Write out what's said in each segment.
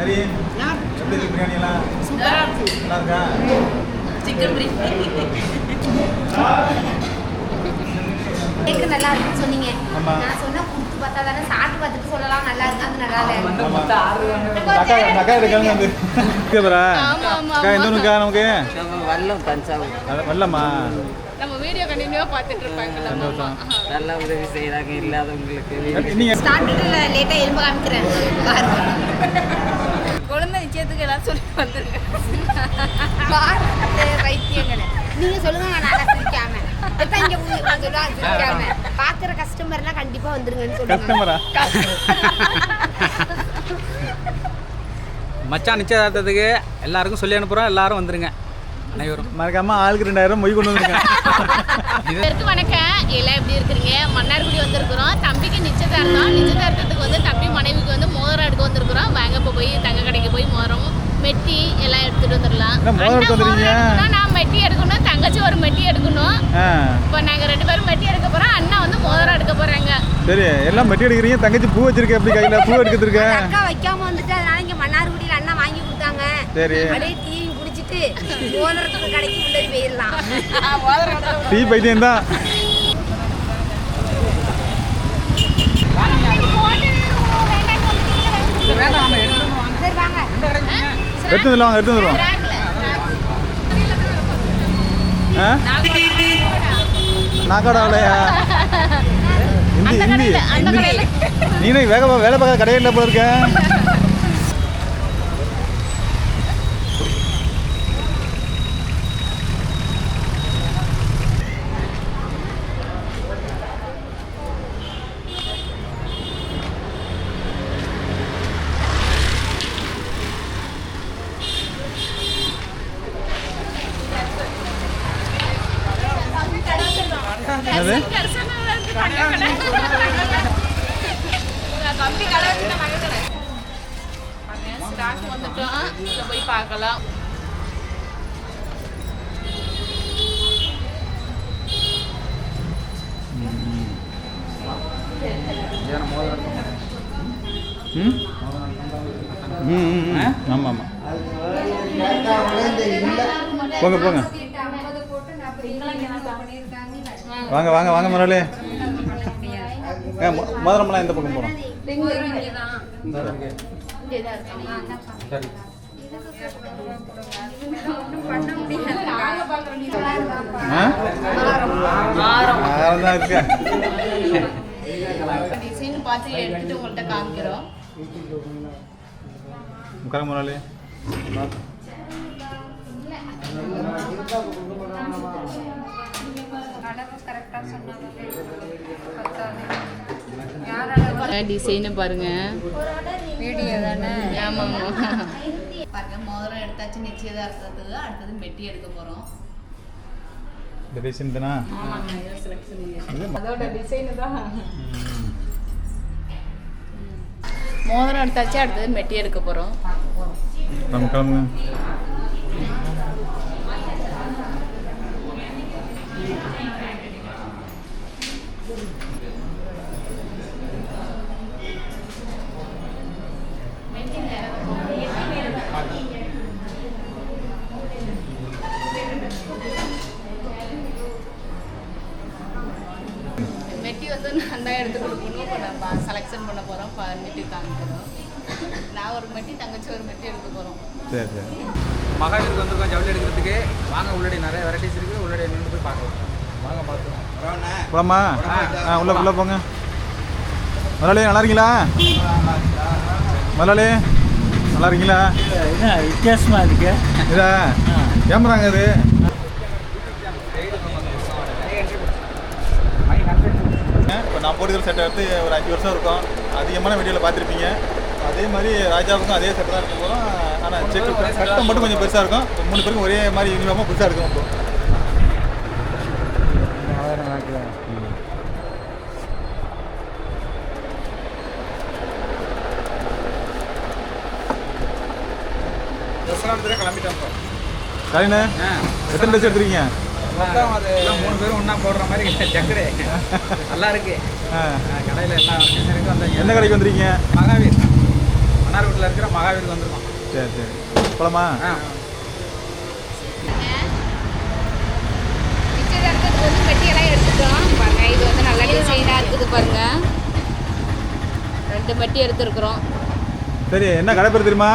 சரி. எப்படி இருக்கு பிரியாணி எல்லாம்? நல்லா இருக்கா? சிக்கன் பிரியாணி. கேக்கு நல்லா இருக்குன்னு சொன்னீங்க. நான் சொன்னா கொடுத்து பார்த்தா தானே சாப்பிட்டு பார்த்துட்டு சொல்லலாம் நல்லா இருக்கு? அது நல்லா இல்லை நமக்கு? நம்ம வல்லம் தஞ்சாவூர். நல்ல- நல்லம்மா நம்ம வீடியோ கண்டினியூவா பார்த்துட்டு இருப்பாங்கல்ல சந்தோஷம். நல்லா உதவி செய்கிறாங்க இல்லாதவங்களுக்கு. நீங்க ஸ்டார்டிங்கில் லேட்டாக எலும்பு காமிக்கிறேன். நிச்சயத்துக்கு எல்லாம் சொல்லி வந்துருங்க வைத்தியங்களை. நீங்க சொல்லுங்க நான் நல்லா சிரிக்காம. இப்ப இங்க உங்க- நான் சொல்லுவா சிரிக்காம. பாக்குற கஸ்டமர்லாம் கண்டிப்பா வந்துருங்கன்னு சொல்லுங்க. கஸ்டமரா மச்சான் நிச்சயதார்த்தத்துக்கு எல்லாருக்கும் சொல்லி அனுப்புகிறோம் எல்லாரும் வந்துருங்க. அனைவரும். மறக்காம ஆளுக்கு ரெண்டாயிரம் மொய் கொண்டு பேருக்கு வணக்கம். எல்லாம் எப்படி இருக்கிறீங்க? மன்னார்குடி வந்திருக்கிறோம். தம்பிக்கு நிச்சயதார்த்தம். நிச்சயதார்த்தத்துக்கு வந்து தம்பி மனைவிக்கு வந்து மோதிரம் எடுக்க வந்திருக்கிறோம் வாங்க இப்போ போய் தங்க கடைக்கு போய் மோதிரம் மெட்டி எல்லாம் எடுத்துட்டு வந்துடலாம் என்ன மோதிரம் எடுத்து அண்ணன் வந்துருக்கீங்க? எடுக்கணும், நான் மெட்டி எடுக்கணும் தங்கச்சி ஒரு மெட்டி எடுக்கணும். இப்போ நாங்கள் ரெண்டு பேரும் மெட்டி எடுக்க போகிறோம் அண்ணா வந்து மோதிரம் எடுக்க போகிறாங்க சரி எல்லாம் மெட்டி எடுக்கிறீங்க தங்கச்சி பூ வச்சிருக்க எப்படி கையில? பூ எடுக்கிறதுக்கு அக்கா வைக்காம வந்துட்டு அதனால இங்க மன்னார்குடியில அண்ணா வாங்கி கொடுத்தாங்க. சரி. அப்படியே டிவி குடிச்சிட்டு ஓனரத்துக்கு கடைக்கு உள்ளே போயிடலாம். டீ பைத்தியம் தான். சரி வாங்க. எடுத்து வந்துடலாம் எடுத்து வந்துடுவோம் ஆ? நாக்காடாவிலையா ஹிந்தி ஹிந்தி கடையில, அந்த ஹிந்தி கடையில. நீனே வேக வேலை பார்க்க கடையில் போல இருக்க. ஸ்டாக் வந்துட்டோம் இதில் போய் பார்க்கலாம். ஆமாம் ஆமாம் போங்க போங்க. வாங்க வாங்க வாங்க முதலாளி ஏ மதுரமெல்லாம் எந்த பக்கம் போகணும்? தான் டிசைன் பார்த்து எடுத்துட்டு உங்கள்கிட்ட டிசைனு பாருங்க. வீடியோ தானே? ஆமாம் பாருங்க மோதிரம் எடுத்தாச்சு நிச்சயதார்த்தத்துக்கு. அடுத்தது மெட்டி எடுக்க போகிறோம் இந்த டிசைன் தானா? அதோட டிசைனு தான். மோதிரம் எடுத்தாச்சு அடுத்தது மெட்டி எடுக்க போகிறோம் நம்ம கிளம்புங்க மெட்டி வந்து நான் தான் எடுத்து கொடுக்கணும் இப்போ நம்ம செலெக்ஷன் பண்ண போகிறோம் பண்ணிட்டு காமிக்கிறோம் நான் ஒரு மெட்டி தங்கச்சி ஒரு மெட்டி எடுக்க போகிறோம் சரி சரி. மகாவீருக்கு வந்திருக்கோம் ஜவுளி எடுக்கிறதுக்கு வாங்க உள்ளடி நிறைய வெரைட்டிஸ் இருக்குது உள்ளடி நின்று போய் பார்க்கலாம். வாங்க பார்க்கலாம். போலாமா ஆ உள்ள உள்ள போங்க. முதலாளி நல்லா இருக்கீங்களா? முதலாளி நல்லா இருக்கீங்களா? என்ன வித்தியாசமாக இருக்கு? இதா கேமராங்க இது? இப்போ நான் போட்டுக்கிற செட்டை எடுத்து ஒரு அஞ்சு வருஷம் இருக்கும். அதிகமான வீடியோவில் பார்த்துருப்பீங்க. அதே மாதிரி ராஜாவுக்கும் அதே செட்டை தான் இருக்க போகிறோம் ஆனால் செட்டு சட்டம் மட்டும் கொஞ்சம் பெருசாக இருக்கும். மூணு பேருக்கும் ஒரே மாதிரி யூனிஃபார்மாக பெருசாக இருக்கும் இப்போ. கிளம்பிட்டோம் சரிண்ணே எத்தனை ட்ரெஸ் எடுத்துருக்கீங்க? மொத்தம் அது மூணு பேரும் ஒன்றா போடுற மாதிரி ஜக்கரு நல்லா இருக்கு. ஆ. கடையில் எல்லா வெரைட்டிஸும் இருக்கு. அந்த என்ன கடைக்கு வந்திருக்கீங்க? மகாவீர். மன்னார்குடியில் இருக்கிற மகாவீருக்கு வந்திருக்கோம். சரி சரி. போலாமா? ஆ. வந்து மெட்டியெல்லாம் எடுத்துட்டோம் பாருங்க இது வந்து நல்லா டிசைனாக இருக்குது பாருங்க ரெண்டு மெட்டி எடுத்துருக்குறோம். சரி என்ன கடை பேர் தெரியுமா?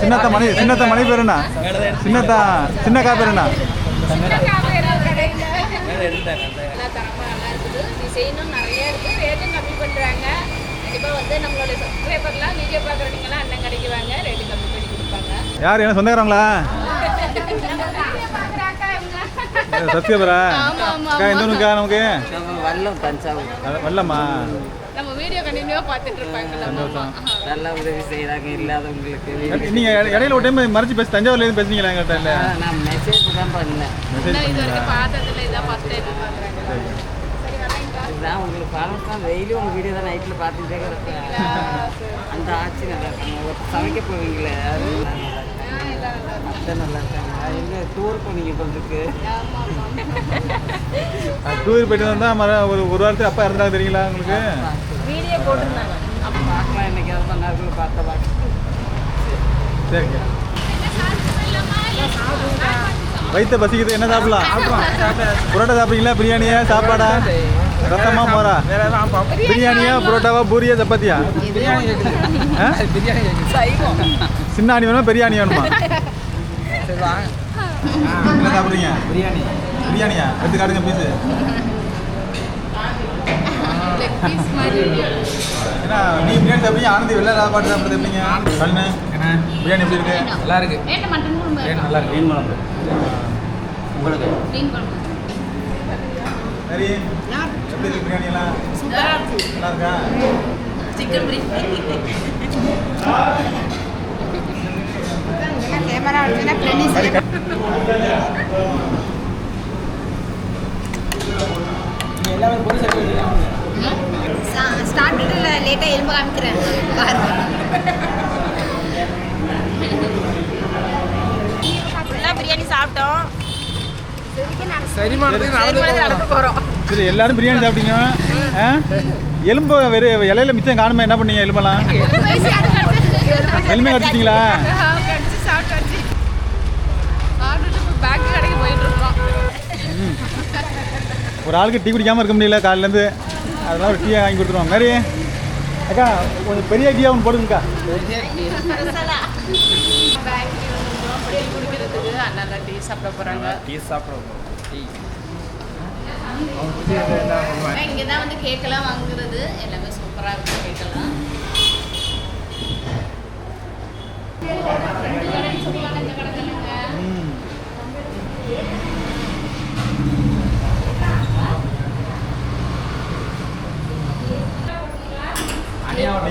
சின்னத்த மணி சின்னத்த மணி பேர் என்ன? சின்னத்தா சின்ன கா நல்லா தரமாக நல்லா இருக்குது. டிசைனும் நிறைய இருக்குது ரேட்டும் கம்மி பண்ணுறாங்க கண்டிப்பாக வந்து நம்மளோட சப்ஸ்கிரைபர்லாம் வீடியோ பார்க்குறவங்களாம் அண்ணன் கடைக்கு வாங்க. ரேட்டு கம்மி பண்ணி கொடுப்பாங்க. யார்? என்ன சொந்தக்காரங்களா? சத்யபரா? எந்த ஊருக்கா நமக்கு? வல்லம் தஞ்சாவூர். நம்ம வீடியோ பார்த்துட்டு சந்தோஷம். நல்ல உதவி செய்கிறாங்க இல்லாதவங்களுக்கு. நீங்க இட- இடையில ஒரு டைம் மறைச்சு பேச தஞ்சாவூர்ல இருந்து பேசுனீங்களா எங்கிட்ட இல்ல நான் மெசேஜ் தான் பண்ணேன். இது வரைக்கும் பார்த்ததில்ல இதான் ஃபஸ்ட் டைம் பார்க்குறாங்க இதுதான் உங்களுக்கு பழக்கம் டெய்லி உங்கள் வீடியோ தான் நைட்டில் பார்த்துட்டே கிடப்பேன். அந்த ஆட்சி நல்லா இருக்காங்க. சமைக்க போவீங்களே அது நல்லா இருக்காங்க. அத்தை நல்லா இருக்காங்க. அது இன்னும் டூர் போனீங்க பண்ணுறதுக்கு டூர் போயிட்டு வந்தா மர ஒரு ஒரு வாரத்துக்கு அப்பா இறந்துட்டாங்க தெரியுங்களா உங்களுக்கு? வீடியோ போட்டிருந்தாங்க. அப்போ பார்க்கலாம் என்னைக்கு அது பண்ணாருக்குள்ள பார்த்த பார்க்க சரிங்க. வயிற்ற பசிக்குது என்ன சாப்பிடலாம்? புரோட்டா சாப்பிடுறீங்களா? பிரியாணியா சாப்பாடா? ரத்தமா மோரா வேற எதாவது பார்ப்போம் பிரியாணியா புரோட்டாவா பூரியா சப்பாத்தியா? சின்ன ஆணி வேணுமா பெரிய ஆணி வேணுமா? சரி வாங்க என்ன சாப்பிடுறீங்க? பிரியாணி. பிரியாணியா? எடுத்து காட்டுங்க பீஸு ஏன்னா நீ பிரியாணி சாப்பிடுங்க ஆனந்தி வெள்ளை சாப்பாடு சாப்பிடுறது எப்படிங்க? என்ன? பிரியாணி எப்படி இருக்கு? நல்லா இருக்கு. நல்லா மீன் குழம்பு. உங்களுக்கு? சரி. எப்படி இருக்கு பிரியாணி எல்லாம்? நல்லா இருக்கா? சிக்கன் பிரியாணி. கேமரா எல்லாமே பொருள் லேட்டாக எலும்பு காமிக்கிறேன். பாருங்க ஃபுல்லாக பிரியாணி சாப்பிட்டோம். சரி எல்லாரும் பிரியாணி சாப்பிட்டீங்க. ஆ? எலும்பு வெறும் இலையில மிச்சம் காணுமா என்ன பண்ணீங்க எலும்பெல்லாம்? எலும்பே கடிச்சிட்டீங்களா? ஒரு ஆளுக்கு டீ குடிக்காம இருக்க முடியல காலையிலேருந்து அதனால ஒரு டீயை வாங்கி கொடுத்துருவோம் மாதிரி அக்கா கொஞ்சம் பெரிய டீயாக ஒன்று போடுங்கக்கா. டீ சாப்பிட போகிறாங்க டீ சாப்பிட்றோம் டீ இங்கே தான் வந்து கேக்கெல்லாம் வாங்குறது. எல்லாமே சூப்பராக இருக்கும் கேக்கெல்லாம் ரெண்டு கடைன்னு சொல்லுவாங்க இந்த கடை தானேங்க ம்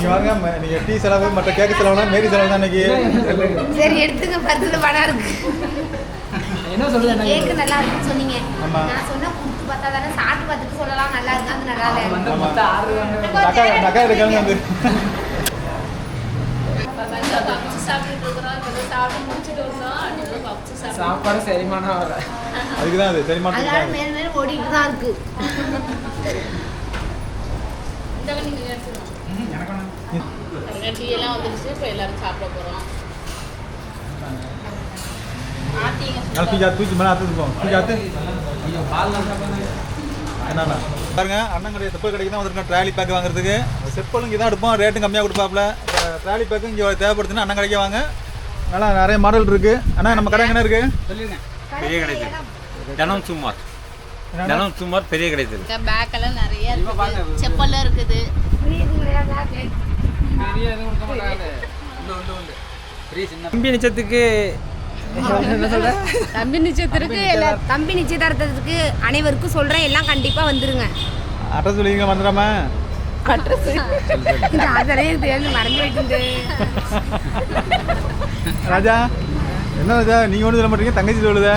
நீங்கள் வாங்க ம- நீங்க டீ செலவு மற்ற கேக்கு செலவுலாம் மேரி செலவு தான் இன்னைக்கு. சரி எடுத்துங்க பத்து பணம் இருக்கு. என்ன என்ன கேக்கு நல்லா இருக்குன்னு சொன்னீங்க. ஆமா. நான் சொன்னா கொடுத்து பார்த்தா தானே சாப்பிட்டு பார்த்துட்டு சொல்லலாம் நல்லா இருக்கு அது நல்லா இல்லை. அக்கா அக்கா எடுக்காங்க வந்து சாப்பாடு செரிமானம் ஆகல. அதுக்கு தான் அது சரிமா அதனால மேல் மேலும் ஓடிட்டு தான் இருக்கு. இந்த நீங்கள் எடுத்துக்கணும் டீ எல்லாம் வந்துருச்சு இப்போ எல்லாரும் சாப்பிட போகிறோம் பாருங்க அண்ணன் கடை செப்பல் கடைக்கு தான் வந்திருக்கோம் ட்ராலி பேக் வாங்குறதுக்கு. செப்பல் இங்கே தான் எடுப்போம் ரேட்டும் கம்மியாக கொடுப்பாப்புல. ட்ராலி பேக்கும் இங்கே தேவைப்படுதுன்னா அண்ணன் கடைக்கே வாங்க. நல்லா நிறைய மாடல் இருக்கு. அண்ணா நம்ம கடை எங்கே இருக்கு? பெரிய கடை தனம் சுமார்? தனம் சுமார் பெரிய கடை தெரு பேக் எல்லாம் நிறைய செப்பல்லாம் இருக்குது. தம்பி நிச்சயத்துக்கு என்ன சொல்ற தம்பி நிச்சயத்திற்கு எல்லா தம்பி நிச்சயதார்த்தத்துக்கு அனைவருக்கும் சொல்றேன். எல்லாம் கண்டிப்பா வந்துருங்க. அட்ரஸ் சொல்லிங்க வந்துடாம இந்த அதரையே தேர்ந்து மறந்து போயிட்டு ராஜா என்ன ராஜா நீங்கள் ஒன்றும் சொல்ல மாட்டீங்க தங்கச்சி சொல்லுதே.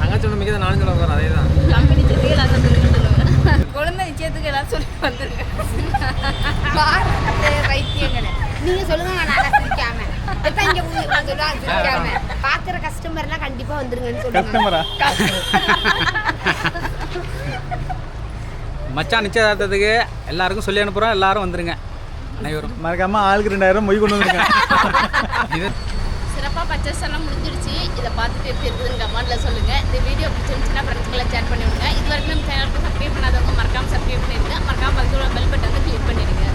தங்கச்சி ஒன்று மிக நானும் சொல்ல அதே தான் தம்பி நிச்சயத்துக்கு எல்லாம் சொல்லுவேன் குழந்தை நிச்சயத்துக்கு எல்லாம் சொல்லி வந்துருங்க வைத்தியங்களை நீங்க சொல்லுங்க நான் சிரிக்காம. எப்ப இங்க உங்க- நான் சொல்லுவா சிரிக்காம. பாக்குற கஸ்டமர்லாம் கண்டிப்பா வந்துருங்கன்னு சொல்லுங்க. மச்சான் நிச்சயதார்த்தத்துக்கு எல்லாருக்கும் சொல்லி அனுப்புகிறோம் எல்லாரும் வந்துருங்க. அனைவரும். மறக்காம ஆளுக்கு ரெண்டாயிரம் மொய் கொண்டு வந்துருக்கேன் பர்ச்சேஸ்லாம் முடிஞ்சிருச்சு. இதை பார்த்துட்டு எப்படி இருக்குதுன்னு கமெண்ட்டில் சொல்லுங்கள் இந்த வீடியோ பிடிச்சிருந்துச்சுன்னா ஃப்ரெண்ட்ஸ்க்கெல்லாம் ஷேர் பண்ணி விடுங்க. இது வரைக்கும் நம்ம சேனலுக்கு சப்ஸ்கிரைப் பண்ணாதவங்க மறக்காமல் சப்ஸ்கிரைப் பண்ணிடுங்க. மறக்காமல் பக்கத்தில் பெல் பட்டன் வந்து கிளிக் பண்ணிடுங்க.